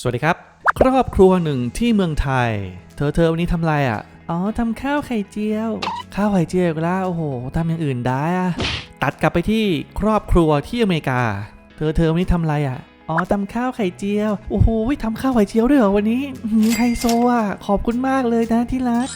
สวัสดีครับ ครอบครัวหนึ่งที่เมืองไทย เธอเธอวันนี้ทำอะไรอะ อ๋อทำข้าวไข่เจียว ข้าวไข่เจียวก็แล้วโอ้โหทำอย่างอื่นได้อะตัดกลับไปที่ครอบครัวที่อเมริกา เธอเธอวันนี้ทำอะไรอะอ๋อทำข้าวไข่เจียว โอ้โหทำข้าวไข่เจียวด้วยเหรอวันนี้อื้อหือไฮโซอะขอบคุณมากเลยนะที่รัก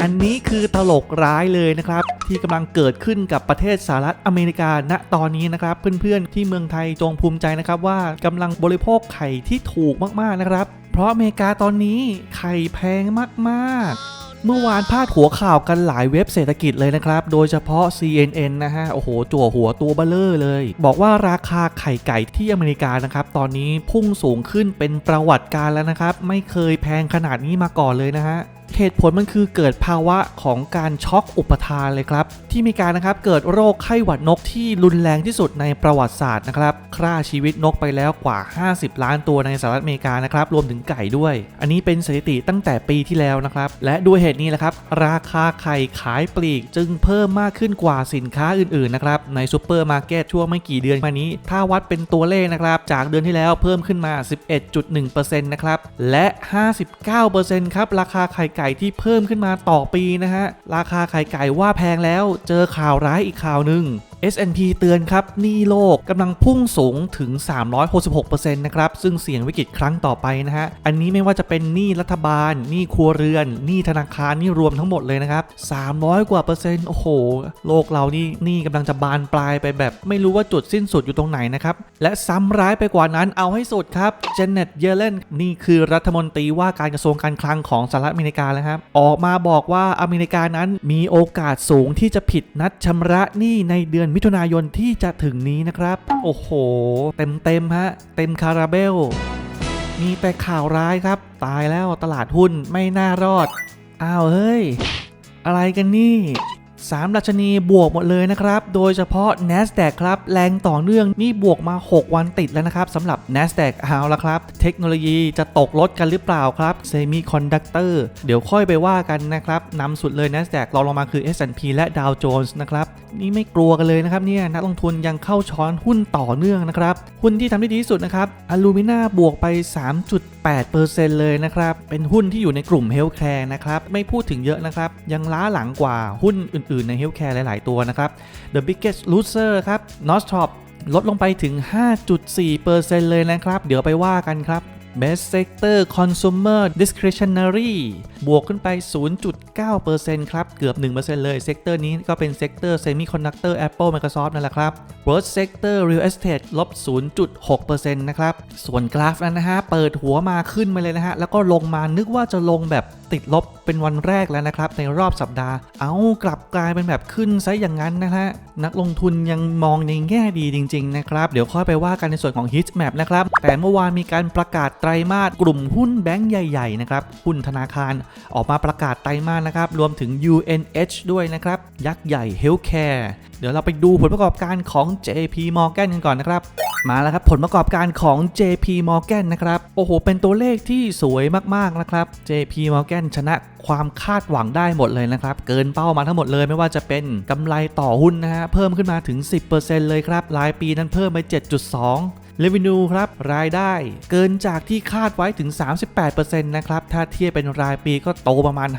อันนี้คือตลกร้ายเลยนะครับ ที่กำลังเกิดขึ้นกับประเทศสหรัฐอเมริกาณตอนนี้นะครับ เพื่อนๆที่เมืองไทยจงภูมิใจนะครับว่ากำลังบริโภคไข่ที่ถูกมากๆนะครับ เพราะอเมริกาตอนนี้ไข่แพงมากๆเมื่อวานพาดหัวข่าวกันหลายเว็บเศรษฐกิจเลยนะครับ โดยเฉพาะ CNN นะฮะ โอ้โห จั่วหัวตัวเบลเลอร์เลย บอกว่าราคาไข่ไก่ที่อเมริกานะครับ ตอนนี้พุ่งสูงขึ้นเป็นประวัติการ์แล้วนะครับ ไม่เคยแพงขนาดนี้มาก่อนเลยนะฮะ เหตุผลมันคือเกิดภาวะของการช็อกอุปทานเลยครับ ที่มีการนะครับเกิดโรคไข้หวัดนกที่รุนแรงที่สุดในประวัติศาสตร์นะครับฆ่าชีวิตนกไปแล้วกว่า 50 ล้านตัวในสหรัฐอเมริกานะครับรวมถึงไก่ด้วย อันนี้เป็นสถิติตั้งแต่ปีที่แล้วนะครับ และด้วยเหตุนี้แหละครับ ราคาไข่ขายปลีกจึงเพิ่มมากขึ้นกว่าสินค้าอื่นๆนะครับในซูเปอร์มาร์เก็ตช่วงไม่กี่เดือนมานี้ ถ้าวัดเป็นตัวเลขนะครับจากเดือนที่แล้วเพิ่มขึ้นมา 11.1%นะครับและ 59%ครับราคาไข่ไก่ที่เพิ่มขึ้นมาต่อปีนะฮะ ราคาไข่ไก่ว่าแพงแล้ว เจอข่าวร้ายอีกข่าวหนึ่ง S&P เตือนครับหนี้โลกกำลังพุ่งสูงถึง 366%นะครับ ซึ่งเสี่ยงวิกฤตครั้งต่อไปนะฮะ อันนี้ไม่ว่าจะเป็นหนี้รัฐบาลหนี้ครัวเรือนหนี้ธนาคารนี่รวมทั้งหมดเลยนะครับ 300 กว่าเปอร์เซ็นต์โอ้โห โลกเรานี่หนี้กำลังจะบานปลายไปแบบไม่รู้ว่าจุดสิ้นสุดอยู่ตรงไหนนะครับ และซ้ำร้ายไปกว่านั้นเอาให้สุดครับเจเน็ตเยเลนนี่คือรัฐมนตรีว่าการกระทรวงการคลังของสหรัฐอเมริกาแล้วครับออกมาบอกว่าอเมริกานั้นมีโอกาสสูงที่จะผิดนัดชำระหนี้ในเดือนมิถุนายนที่จะถึงนี้นะครับ โอ้โห เต็มเต็มฮะ เต็มคาราเบล มีแต่ข่าวร้ายครับ ตายแล้วตลาดหุ้นไม่น่ารอด อ้าวเฮ้ย อะไรกันนี่ สามดัชนีบวกหมดเลยนะครับ โดยเฉพาะ NASDAQ ครับ แรงต่อเนื่องนี่บวกมา 6 วันติดแล้วนะครับสำหรับ NASDAQ เอาละครับ เทคโนโลยีจะตกลดกันหรือเปล่าครับเซมิคอนดักเตอร์เดี๋ยวค่อยไปว่ากันนะครับนำสุดเลย NASDAQ รองลงมาคือ S&P และ Dow Jones นะครับ นี่ไม่กลัวกันเลยนะครับเนี่ยนักลงทุนยังเข้าช้อนหุ้นต่อเนื่องนะครับหุ้นที่ทำได้ดีที่สุดนะครับอลูมิน่าบวกไป 8%เลยนะครับ เป็นหุ้นที่อยู่ในกลุ่มเฮลท์แคร์นะครับ ไม่พูดถึงเยอะนะครับ ยังล้าหลังกว่าหุ้นอื่นๆในเฮลท์แคร์หลาย ๆ ตัวนะครับ The biggest loser ครับ n o s t r o p ลดลงไปถึง 5.4%เลยนะครับ เดี๋ยวไปว่ากันครับ Best Sector Consumer Discretionary บวกขึ้นไป 0.9%ครับ เกือบ 1%เลยเซกเตอร์นี้ก็เป็นเซกเตอร์ Semiconductor Apple Microsoft นั่นแหละครับ Worst Sector Real Estate ลบ 0.6%นะครับ ส่วนกราฟนั้นนะฮะ เปิดหัวมาขึ้นมาเลยนะฮะ แล้วก็ลงมานึกว่าจะลงแบบติดลบเป็นวันแรกแล้วนะครับ ในรอบสัปดาห์ เอากลับกลายเป็นแบบขึ้นซะอย่างนั้นนะฮะ นักลงทุนยังมองในแง่ดีจริง ๆ นะครับ เดี๋ยวค่อยไปว่ากันในส่วนของ Heat Map นะครับ แต่เมื่อวานมีการประกาศไตรมาสกลุ่มหุ้นแบงก์ใหญ่ๆนะครับหุ้นธนาคารออกมาประกาศไตรมาสนะครับรวมถึง UNH ด้วยนะครับ ยักษ์ใหญ่ Healthcare เดี๋ยวเราไปดูผลประกอบการของ JP Morgan กันก่อนนะครับ มาแล้วครับผลประกอบการของ JP Morgan นะครับ โอ้โห เป็นตัวเลขที่สวยมากๆนะครับ JP Morgan ชนะความคาดหวังได้หมดเลยนะครับ เกินเป้ามาทั้งหมดเลยไม่ว่าจะเป็นกำไรต่อหุ้นนะฮะเพิ่มขึ้นมาถึง 10%เลยครับรายปีนั้นเพิ่มไป 7.2 Revenue ครับรายได้เกินจากที่คาดไว้ถึง 38%นะครับถ้าเทียบเป็นรายปีก็โตประมาณ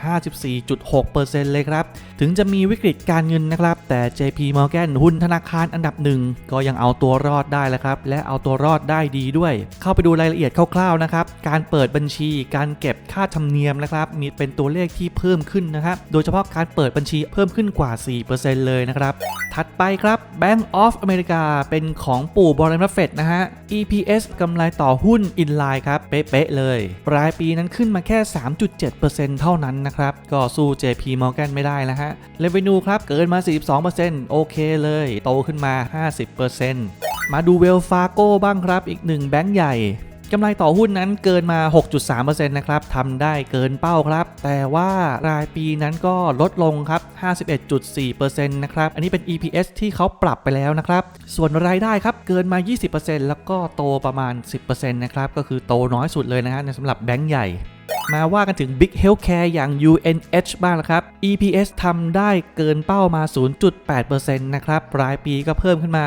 54.6%เลยครับ ถึงจะมีวิกฤตการเงินนะครับ แต่ JP Morgan หุ้นธนาคารอันดับหนึ่งก็ยังเอาตัวรอดได้แล้วครับ และเอาตัวรอดได้ดีด้วย เข้าไปดูรายละเอียดคร่าวๆนะครับการเปิดบัญชี การเก็บค่าธรรมเนียมนะครับมีเป็นตัวเลขที่เพิ่มขึ้นนะครับโดยเฉพาะการเปิดบัญชีเพิ่มขึ้นกว่า 4%เลยนะครับถัดไปครับ Bank of America เป็นของปู่บรอนเฟตนะฮะ EPS กำไรต่อหุ้น in line ครับ เป๊ะ ๆ เลย รายปีนั้นขึ้นมาแค่ 3.7%เท่านั้นนะครับ ก็สู้ JP Morgan ไม่ได้แล้วฮะ Revenue ครับ เกินมา 42%โอเคเลย โตขึ้นมา 50%มาดู w e l l Fargo บ้างครับ อีกหนึ่งแบงก์ใหญ่ กำไรต่อหุ้นนั้นเกินมา 6.3%นะครับทำได้เกินเป้าครับ แต่ว่ารายปีนั้นก็ลดลงครับ 51.4%นะครับ อันนี้เป็น EPS ที่เขาปรับไปแล้วนะครับ ส่วนรายได้ครับเกินมา 20%แล้วก็โตประมาณ 10%นะครับ ก็คือโตน้อยสุดเลยนะฮะสำหรับแบงก์ใหญ่ มาว่ากันถึง Big Healthcare อย่าง UNH บ้างละครับ EPS ทำได้เกินเป้ามา 0.8%นะครับ รายปีก็เพิ่มขึ้นมา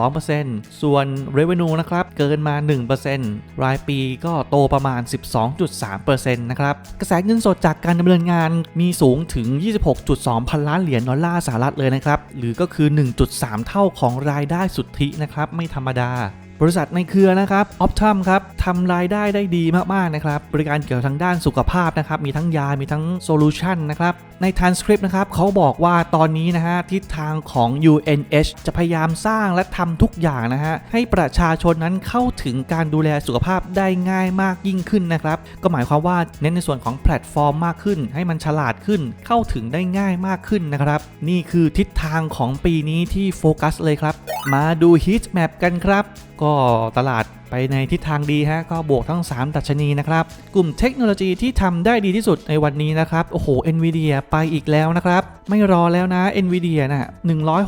19.2%ส่วน Revenue นะครับ เกินมา 1%รายปีก็โตประมาณ 12.3%นะครับ กระแสเงินสดจากการดำเนินงานมีสูงถึง 26.2 พันล้านเหรียญดอลลาร์สหรัฐเลยนะครับ หรือก็คือ 1.3 เท่าของรายได้สุทธินะครับ ไม่ธรรมดา บริษัทในเครือนะครับ Optum ครับทำรายได้ได้ดีมากๆนะครับบริการเกี่ยวกับทางด้านสุขภาพนะครับมีทั้งยา มีทั้งโซลูชันนะครับใน transcript นะครับเขาบอกว่าตอนนี้นะฮะทิศทางของ UNH จะพยายามสร้างและทำทุกอย่างนะฮะให้ประชาชนนั้นเข้าถึงการดูแลสุขภาพได้ง่ายมากยิ่งขึ้นนะครับก็หมายความว่าเน้นในส่วนของแพลตฟอร์มมากขึ้น ให้มันฉลาดขึ้นเข้าถึงได้ง่ายมากขึ้นนะครับนี่คือทิศทางของปีนี้ที่โฟกัสเลยครับ มาดู heat map กันครับ ก็ตลาด ไปในทิศทางดีฮะก็บวกทั้ง 3 ดัชนีนะครับ กลุ่มเทคโนโลยีที่ทำได้ดีที่สุดในวันนี้นะครับ โอ้โห NVIDIA ไปอีกแล้วนะครับ ไม่รอแล้วนะ NVIDIA นะ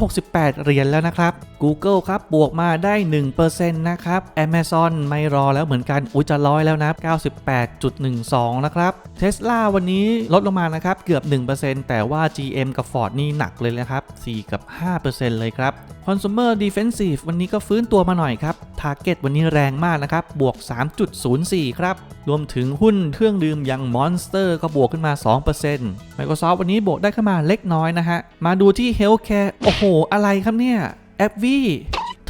168 เหรียญแล้วนะครับ Google ครับ บวกมาได้ 1%นะครับ Amazon ไม่รอแล้วเหมือนกัน อุ้ยจะร้อยแล้วนะ 98.12 นะครับ Tesla วันนี้ลดลงมานะครับ เกือบ 1%แต่ว่า GM กับ Ford นี่หนักเลยนะครับ 4 กับ 5%เลยครับ Consumer Defensive วันนี้ก็ฟื้นตัวมาหน่อยครับ Target วันนี้แรงมากนะครับ บวก 3.04 ครับ รวมถึงหุ้นเครื่องดื่มอย่าง Monster ก็บวกขึ้นมา 2% Microsoft วันนี้บวกได้ขึ้นมาเล็กน้อยนะฮะ มาดูที่ Healthcare โอ้โห อะไรครับเนี่ยแอปวี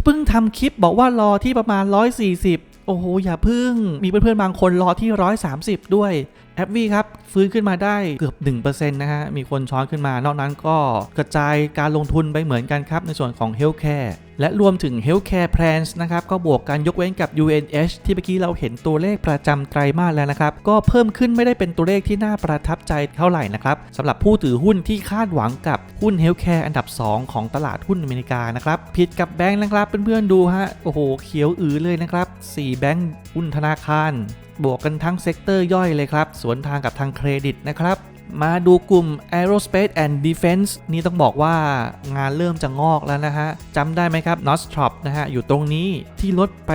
เพิ่งทำคลิปบอกว่ารอที่ประมาณ 140 โอ้โห อย่าพึ่ง มีเพื่อนๆ บางคนรอที่ 130 ด้วยแอปวีครับฟื้นขึ้นมาได้เกือบ 1%นะฮะ มีคนช้อนขึ้นมา นอกนั้นก็กระจายการลงทุนไปเหมือนกันครับ ในส่วนของ Healthcare และรวมถึง Healthcare Plans นะครับ ก็บวกกันยกเว้นกับ UNH ที่เมื่อกี้เราเห็นตัวเลขประจำไตรมาสแล้วนะครับ ก็เพิ่มขึ้นไม่ได้เป็นตัวเลขที่น่าประทับใจเท่าไหร่นะครับสำหรับผู้ถือหุ้นที่คาดหวังกับหุ้น Healthcare อันดับ 2 ของตลาดหุ้นอเมริกานะครับ ผิดกับแบงค์นะครับเพื่อนๆดูฮะ โอ้โห เขียวอือเลยนะครับ 4 แบงค์หุ้นธนาคาร บวกกันทั้งเซกเตอร์ย่อยเลยครับ สวนทางกับทางเครดิตนะครับ มาดูกลุ่ม Aerospace and Defense นี่ต้องบอกว่างานเริ่มจะงอกแล้วนะฮะจำได้ไหมครับ n o s t r o p นะฮะอยู่ตรงนี้ที่ลดไป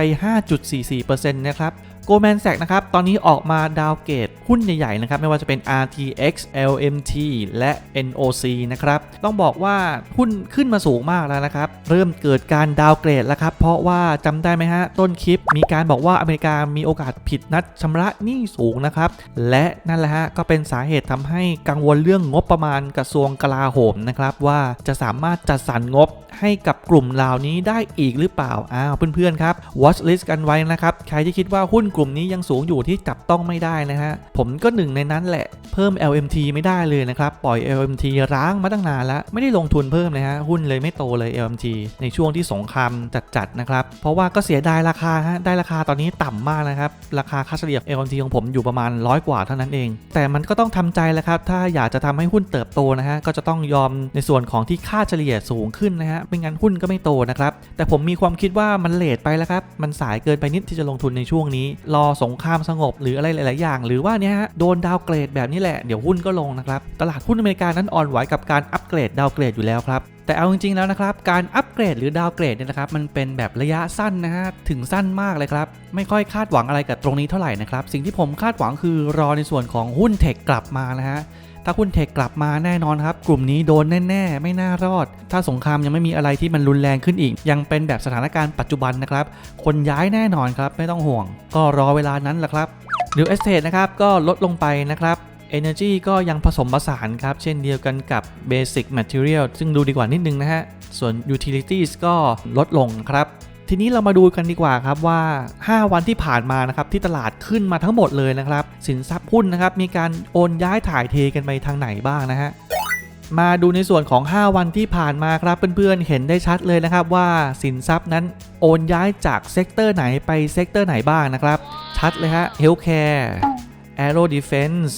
5.44%นะครับ Goldman Sachs นะครับ ตอนนี้ออกมาดาวเกตหุ้นใหญ่ๆนะครับ ไม่ว่าจะเป็น RTX LMT และ NOC นะครับ ต้องบอกว่าหุ้นขึ้นมาสูงมากแล้วนะครับ เริ่มเกิดการดาวเกรดแล้วครับ เพราะว่าจำได้ไหมฮะ ต้นคลิปมีการบอกว่าอเมริกามีโอกาสผิดนัดชำระหนี้สูงนะครับ และนั่นแหละฮะ ก็เป็นสาเหตุทำให้กังวลเรื่องงบประมาณกระทรวงกลาโหมนะครับว่าจะสามารถจัดสรรงบ ให้กับกลุ่มเหล่านี้ได้อีกหรือเปล่า อ้าวเพื่อนๆครับ watch list กันไว้นะครับ ใครที่คิดว่าหุ้นกลุ่มนี้ยังสูงอยู่ที่จับต้องไม่ได้นะฮะ ผมก็หนึ่งในนั้นแหละ เพิ่ม LMT ไม่ได้เลยนะครับ ปล่อย LMT ร้างมาตั้งนานแล้ว ไม่ได้ลงทุนเพิ่มเลยฮะ หุ้นเลยไม่โตเลย LMT ในช่วงที่สงครามจัดๆนะครับ เพราะว่าก็เสียดายราคาฮะ ได้ราคาตอนนี้ต่ำมากนะครับ ราคาค่าเฉลี่ย LMT ของผมอยู่ประมาณร้อยกว่าเท่านั้นเอง แต่มันก็ต้องทำใจแหล้วครับ ถ้าอยากจะทำให้หุ้นเติบโตนะฮะ ก็จะต้องยอมในส่วนของที่ค่าเฉลี่ยสูงขึ้นนะฮะไม่งั้นหุ้นก็ไม่โตนะครับ แต่ผมมีความคิดว่ามันเลทไปแล้วครับ มันสายเกินไปนิดที่จะลงทุนในช่วงนี้ รอสงครามสงบหรืออะไรหลาย ๆ อย่าง หรือว่าเนี้ยฮะโดนดาวเกรดแบบนี้แหละเดี๋ยวหุ้นก็ลงนะครับ ตลาดหุ้นอเมริกานั้นอ่อนไหวกับการอัปเกรดดาวเกรดอยู่แล้วครับแต่เอาจริงๆแล้วนะครับ การอัปเกรดหรือดาวเกรดเนี่ยนะครับมันเป็นแบบระยะสั้นนะฮะถึงสั้นมากเลยครับ ไม่ค่อยคาดหวังอะไรกับตรงนี้เท่าไหร่นะครับ สิ่งที่ผมคาดหวังคือรอในส่วนของหุ้นเทคกลับมานะฮะ ถ้าหุ้นเทคกลับมาแน่นอนครับ กลุ่มนี้โดนแน่ ๆ ไม่น่ารอด ถ้าสงครามยังไม่มีอะไรที่มันรุนแรงขึ้นอีก ยังเป็นแบบสถานการณ์ปัจจุบันนะครับ คนย้ายแน่นอนครับ ไม่ต้องห่วง ก็รอเวลานั้นแหละครับหรือ Estate นะครับก็ลดลงไปนะครับ Energy ก็ยังผสมผสานครับ เช่นเดียวกันกับ Basic Material ซึ่งดูดีกว่านิดนึงนะฮะ ส่วน Utilities ก็ลดลงครับ ทีนี้เรามาดูกันดีกว่าครับว่า 5 วันที่ผ่านมานะครับที่ตลาดขึ้นมาทั้งหมดเลยนะครับ สินทรัพย์หุ้นนะครับมีการโอนย้ายถ่ายเทกันไปทางไหนบ้างนะฮะมาดูในส่วนของ 5 วันที่ผ่านมาครับเพื่อนๆเห็นได้ชัดเลยนะครับว่าสินทรัพย์นั้นโอนย้ายจากเซกเตอร์ไหนไปเซกเตอร์ไหนบ้างนะครับ ชัดเลยฮะ Healthcare Aero Defense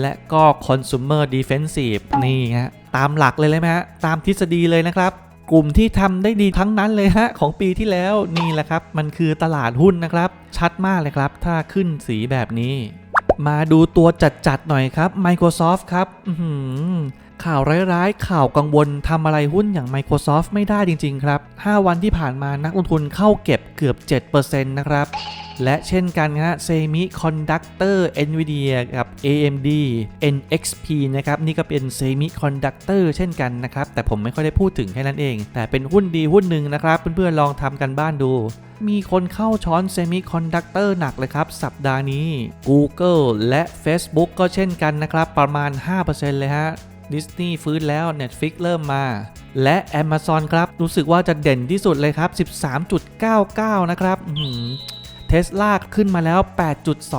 และก็ Consumer Defensive นี่ฮะตามหลักเลยเลยไหมฮะตามทฤษฎีเลยนะครับ กลุ่มที่ทำได้ดีทั้งนั้นเลยฮะของปีที่แล้วนี่แหละครับ มันคือตลาดหุ้นนะครับ ชัดมากเลยครับ ถ้าขึ้นสีแบบนี้ มาดูตัวจัดๆหน่อยครับ Microsoft ครับข่าวร้ายๆ ข่าวกังวลทำอะไรหุ้นอย่าง Microsoft ไม่ได้จริง ๆ ครับ 5 วันที่ผ่านมานักลงทุนเข้าเก็บเกือบ 7%นะครับ และเช่นกันฮะเซมิคอนดักเตอร์ NVIDIA กับ AMD NXP นะครับ นี่ก็เป็นเซมิคอนดักเตอร์เช่นกันนะครับ แต่ผมไม่ค่อยได้พูดถึงแค่นั้นเอง แต่เป็นหุ้นดีหุ้นหนึ่งนะครับ เพื่อนๆลองทำกันบ้านดู มีคนเข้าช้อนเซมิคอนดักเตอร์หนักเลยครับ สัปดาห์นี้ Google และ Facebook ก็เช่นกันนะครับ ประมาณ 5%เลยฮะดิสนีย์ฟื้นแล้ว Netflix เริ่มมา และ Amazon ครับ รู้สึกว่าจะเด่นที่สุดเลยครับ 13.99 นะครับเทสลาขึ้นมาแล้ว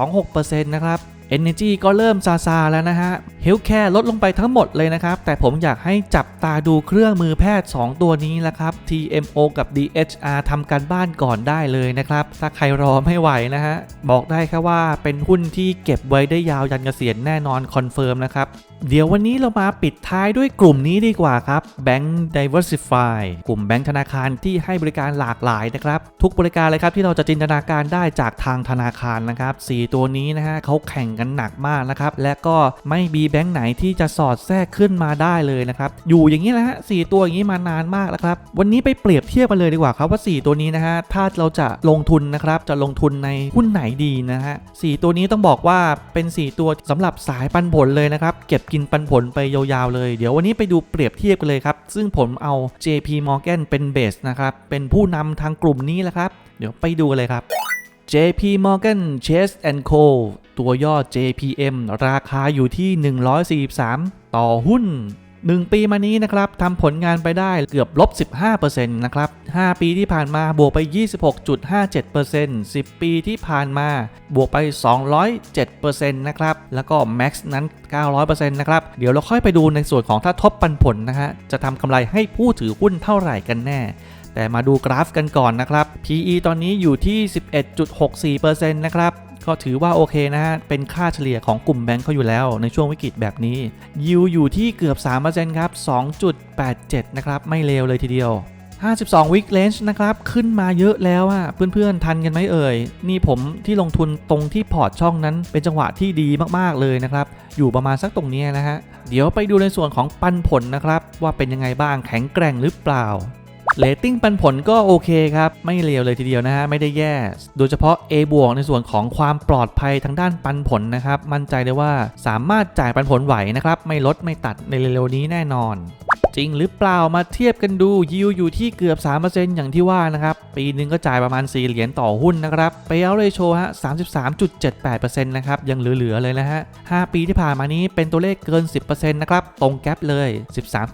8.26%นะครับ Energy ก็เริ่มซาซาแล้วนะฮะ Healthcare ลดลงไปทั้งหมดเลยนะครับ แต่ผมอยากให้จับตาดูเครื่องมือแพทย์ 2 ตัวนี้ละครับ TMO กับ DHR ทำการบ้านก่อนได้เลยนะครับ ถ้าใครรอไม่ไหวนะฮะ บอกได้แค่ว่าเป็นหุ้นที่เก็บไว้ได้ยาวยันเกษียณแน่นอนคอนเฟิร์มนะครับ เดี๋ยววันนี้เรามาปิดท้ายด้วยกลุ่มนี้ดีกว่าครับ Bank Diversify กลุ่มแบงค์ธนาคารที่ให้บริการหลากหลายนะครับ ทุกบริการเลยครับที่เราจะจินตนาการได้จากทางธนาคารนะครับ 4 ตัวนี้นะฮะเขาแข่งกันหนักมากนะครับ และก็ไม่มีแบงค์ไหนที่จะสอดแทรกขึ้นมาได้เลยนะครับ อยู่อย่างนี้แหละฮะสตัวอย่างนี้มานานมากแล้วครับ วันนี้ไปเปรียบเทียบกันเลยดีกว่าครับว่า 4 ตัวนี้นะฮะถ้าเราจะลงทุนนะครับจะลงทุนในหุ้นไหนดีนะฮะสตัวนี้ต้องบอกว่าเป็น 4 ตัวสำหรับสายปันผลเลยนะครับเก็บกินปันผลไปยาวๆเลย เดี๋ยววันนี้ไปดูเปรียบเทียบกันเลยครับ ซึ่งผมเอา JP Morgan เป็นเบสนะครับ เป็นผู้นำทางกลุ่มนี้แหละครับ เดี๋ยวไปดูกันเลยครับ JP Morgan Chase Co ตัวย่อ JPM ราคาอยู่ที่ 143 ต่อหุ้น 1 ปีมานี้นะครับทำผลงานไปได้เกือบลบ 15%นะครับ 5 ปีที่ผ่านมาบวกไป 26.57% 10 ปีที่ผ่านมาบวกไป 207%นะครับ แล้วก็ Max นั้น 900%นะครับ เดี๋ยวเราค่อยไปดูในส่วนของถ้าทบปันผลนะฮะ จะทำกำไรให้ผู้ถือหุ้นเท่าไหร่กันแน่แต่มาดูกราฟกันก่อนนะครับ PE ตอนนี้อยู่ที่ 11.64%นะครับ ก็ถือว่าโอเคนะฮะ เป็นค่าเฉลี่ยของกลุ่มแบงก์เขาอยู่แล้วในช่วงวิกฤตแบบนี้ ยิวอยู่ที่เกือบ 3%ครับ 2.87 นะครับ ไม่เลวเลยทีเดียว 52 week range นะครับ ขึ้นมาเยอะแล้วอะเพื่อนๆ ทันกันไหมเอ่ย นี่ผมที่ลงทุนตรงที่พอร์ตช่องนั้นเป็นจังหวะที่ดีมากๆเลยนะครับ อยู่ประมาณสักตรงนี้นะฮะ เดี๋ยวไปดูในส่วนของปันผลนะครับ ว่าเป็นยังไงบ้างแข็งแกร่งหรือเปล่า เรตติ้งปันผลก็โอเคครับ ไม่เลวเลยทีเดียวนะฮะ ไม่ได้แย่ โดยเฉพาะ A บวกในส่วนของความปลอดภัยทางด้านปันผลนะครับ มั่นใจได้ว่าสามารถจ่ายปันผลไหวนะครับ ไม่ลดไม่ตัดในเร็วๆนี้แน่นอน จริงหรือเปล่ามาเทียบกันดูยิวอยู่ที่เกือบ 3%อย่างที่ว่านะครับ ปีหนึ่งก็จ่ายประมาณ 4 เหรียญต่อหุ้นนะครับไปเอาเรโชฮะ33.78%นะครับ ยังเหลือ ๆ เลยนะฮะ 5 ปีที่ผ่านมานี้เป็นตัวเลขเกิน 10%นะครับ ตรงแกลบเลย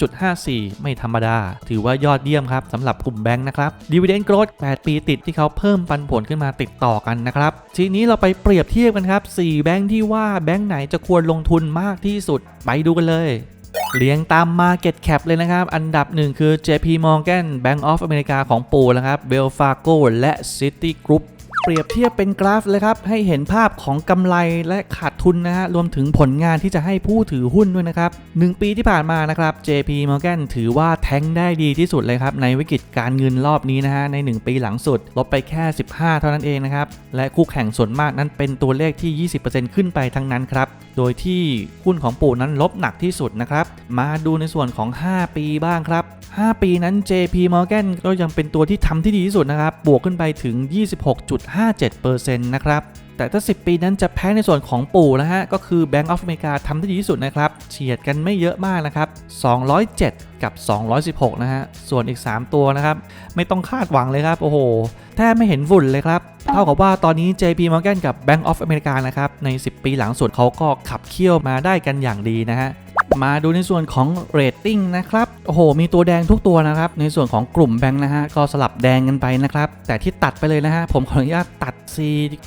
13.54 ไม่ธรรมดา ถือว่ายอดเยี่ยมครับสำหรับกลุ่มแบงค์นะครับดีเวเดนโกรด8 ปีติดที่เขาเพิ่มปันผลขึ้นมาติดต่อกันนะครับ ทีนี้เราไปเปรียบเทียบกันครับ 4 แบงค์ที่ว่าแบงค์ไหนจะควรลงทุนมากที่สุด ไปดูกันเลย เรียงตาม Market Cap เลยนะครับ อันดับหนึ่งคือ JP Morgan Bank of America ของปูนะครับ Wells Fargo และ Citigroup เปรียบเทียบเป็นกราฟเลยครับ ให้เห็นภาพของกำไรและขาดทุนนะฮะรวมถึงผลงานที่จะให้ผู้ถือหุ้นด้วยนะครับ 1 ปีที่ผ่านมานะครับ JP Morgan ถือว่าแทงได้ดีที่สุดเลยครับ ในวิกฤตการเงินรอบนี้นะฮะใน 1 ปีหลังสุดลดไปแค่ 15 เท่านั้นเองนะครับ และคู่แข่งส่วนมากนั้นเป็นตัวเลขที่ 20%ขึ้นไปทั้งนั้นครับ โดยที่หุ้นของปู่นั้นลบหนักที่สุดนะครับ มาดูในส่วนของ 5 ปีบ้างครับ 5 ปีนั้น JP Morgan ก็ยังเป็นตัวที่ทำที่ดีที่สุดนะครับ บวกขึ้นไปถึง 26.57%นะครับ แต่ถ้า 10 ปีนั้นจะแพ้ในส่วนของปู่นะฮะ ก็คือ Bank of America ทำได้ดีที่สุดนะครับ เฉียดกันไม่เยอะมากนะครับ 207 กับ 216 นะฮะ ส่วนอีก 3 ตัวนะครับ ไม่ต้องคาดหวังเลยครับ โอ้โห แทบไม่เห็นฝุ่นเลยครับ เท่ากับว่าตอนนี้ JP Morgan กับ Bank of America นะครับ ใน 10 ปีหลังสุดเขาก็ขับเคี่ยวมาได้กันอย่างดีนะฮะ มาดูในส่วนของเรตติ้งนะครับ โอ้โห มีตัวแดงทุกตัวนะครับ ในส่วนของกลุ่มแบงค์นะฮะ ก็สลับแดงกันไปนะครับ แต่ที่ตัดไปเลยนะฮะ ผมขออนุญาตตัด C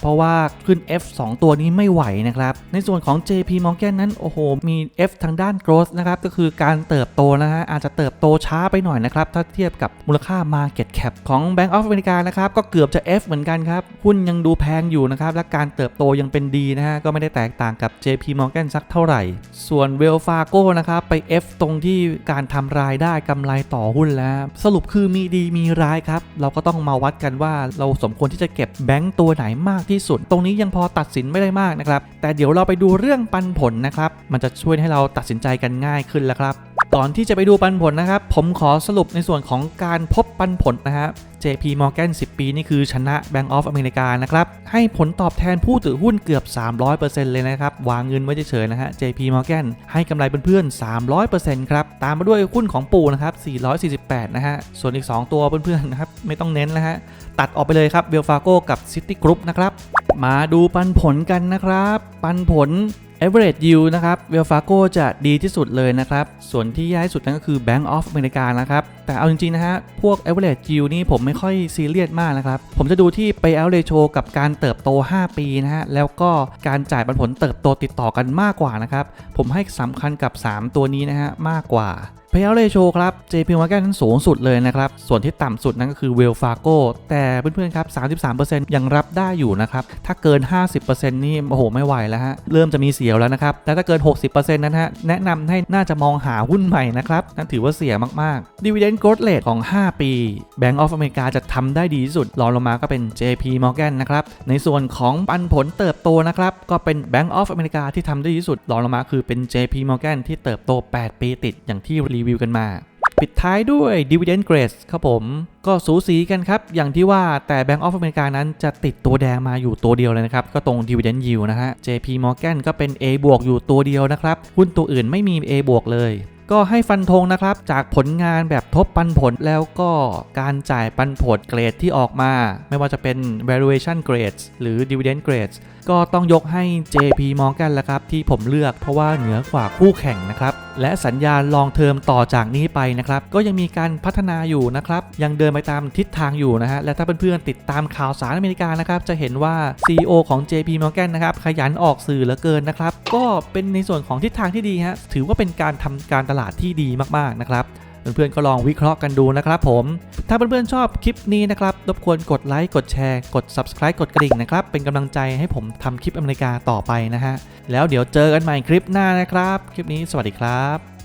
เพราะว่าขึ้น F 2 ตัวนี้ไม่ไหวนะครับ ในส่วนของ JP Morgan นั้น โอ้โห มี F ทางด้าน growth นะครับ ก็คือการเติบโตนะฮะ อาจจะเติบโตช้าไปหน่อยนะครับ ถ้าเทียบกับมูลค่า Market Cap ของ Bank of America นะครับ ก็เกือบจะ F เหมือนกันครับ หุ้นยังดูแพงอยู่นะครับ และการเติบโตยังเป็นดีนะฮะ ก็ไม่ได้แตกต่างกับ JP Morgan สักเท่าไหร่ ส่วน Wells Fargo นะครับ ไป F ตรงที่การทำรายได้กำไรต่อหุ้นแล้ว สรุปคือมีดีมีร้ายครับ เราก็ต้องมาวัดกันว่าเราสมควรที่จะเก็บแบงก์ตัวไหนมากที่สุด ตรงนี้ยังพอตัดสินไม่ได้มากนะครับ แต่เดี๋ยวเราไปดูเรื่องปันผลนะครับ มันจะช่วยให้เราตัดสินใจกันง่ายขึ้นแล้วครับ ก่อนที่จะไปดูปันผลนะครับ ผมขอสรุปในส่วนของการพบปันผลนะฮะ JP Morgan 10 ปี นี่คือชนะ Bank of America นะครับ ให้ผลตอบแทนผู้ถือหุ้นเกือบ 300%เลยนะครับ วางเงินไว้เฉยๆนะฮะ JP Morgan ให้กำไรเพื่อนๆ 300%ครับ ตามมาด้วยหุ้นของปู่นะครับ 448 นะฮะ ส่วนอีก 2 ตัวเพื่อนๆนะครับ ไม่ต้องเน้นแล้วฮะ ตัดออกไปเลยครับเวลฟาโกกับ City Group นะครับ มาดูปันผลกันนะครับ ปันผล average yield นะครับเวลฟาโกจะดีที่สุดเลยนะครับ ส่วนที่แย่ที่สุดนั่นก็คือ Bank of America นะครับ แต่เอาจริง ๆ นะฮะ พวก average yield นี่ผมไม่ค่อยซีเรียสมากนะครับ ผมจะดูที่ payout ratio กับการเติบโต 5 ปีนะฮะ แล้วก็การจ่ายปันผลเติบโตติดต่อกันมากกว่านะครับ ผมให้สำคัญกับ 3 ตัวนี้นะฮะมากกว่า payout ratio ครับ JP Morgan นั้นสูงสุดเลยนะครับ ส่วนที่ต่ำสุดนั่นก็คือ Wells Fargo แต่เพื่อนๆครับ 33%ยังรับได้อยู่นะครับ ถ้าเกิน 50%นี่โอ้โหไม่ไหวแล้วฮะ เริ่มจะมีเสียวแล้วนะครับ แต่ถ้าเกิน 60%นั้นฮะ แนะนำให้น่าจะมองหาหุ้นใหม่นะครับ นั่นถือว่าเสียมากๆ Dividend Growth Rate ของ 5 ปี Bank of America จะทำได้ดีที่สุดรองลงมาก็เป็น JP Morgan นะครับ ในส่วนของปันผลเติบโตนะครับก็เป็น Bank of America ที่ทำได้ดีที่สุดรองลงมาคือเป็น JP Morgan ที่เติบโต 8 ปีติดอย่างที่รีวิวกันมา ปิดท้ายด้วย Dividend Grade ครับผม ก็สูสีกันครับ อย่างที่ว่าแต่ Bank of America นั้นจะติดตัวแดงมาอยู่ตัวเดียวเลยนะครับ ก็ตรง Dividend Yield นะฮะ JP Morgan ก็เป็น A บวกอยู่ตัวเดียวนะครับ หุ้นตัวอื่นไม่มี A บวกเลย ก็ให้ฟันธงนะครับ จากผลงานแบบทบปันผลแล้วก็การจ่ายปันผลเกรดที่ออกมา ไม่ว่าจะเป็น valuation grades หรือ dividend grades ก็ต้องยกให้ JP Morgan และครับที่ผมเลือกเพราะว่าเหนือกว่าคู่แข่งนะครับ และสัญญาณลองเทอมต่อจากนี้ไปนะครับ ก็ยังมีการพัฒนาอยู่นะครับ ยังเดินไปตามทิศทางอยู่นะฮะและถ้าเพื่อนๆติดตามข่าวสารอเมริกานะครับ จะเห็นว่า CEO ของ JP Morgan นะครับขยันออกสื่อเหลือเกินนะครับ ก็เป็นในส่วนของทิศทางที่ดีฮะถือว่าเป็นการทำการตลาดลาดที่ดีมากๆนะครับเพื่อนๆก็ลองวิเคราะห์กันดูนะครับผม ถ้าเพื่อนๆชอบคลิปนี้นะครับ รบกวนกดไลค์ กดแชร์ กด subscribe กดกระดิ่งนะครับ เป็นกำลังใจให้ผมทำคลิปอเมริกาต่อไปนะฮะ แล้วเดี๋ยวเจอกันใหม่คลิปหน้านะครับ คลิปนี้สวัสดีครับ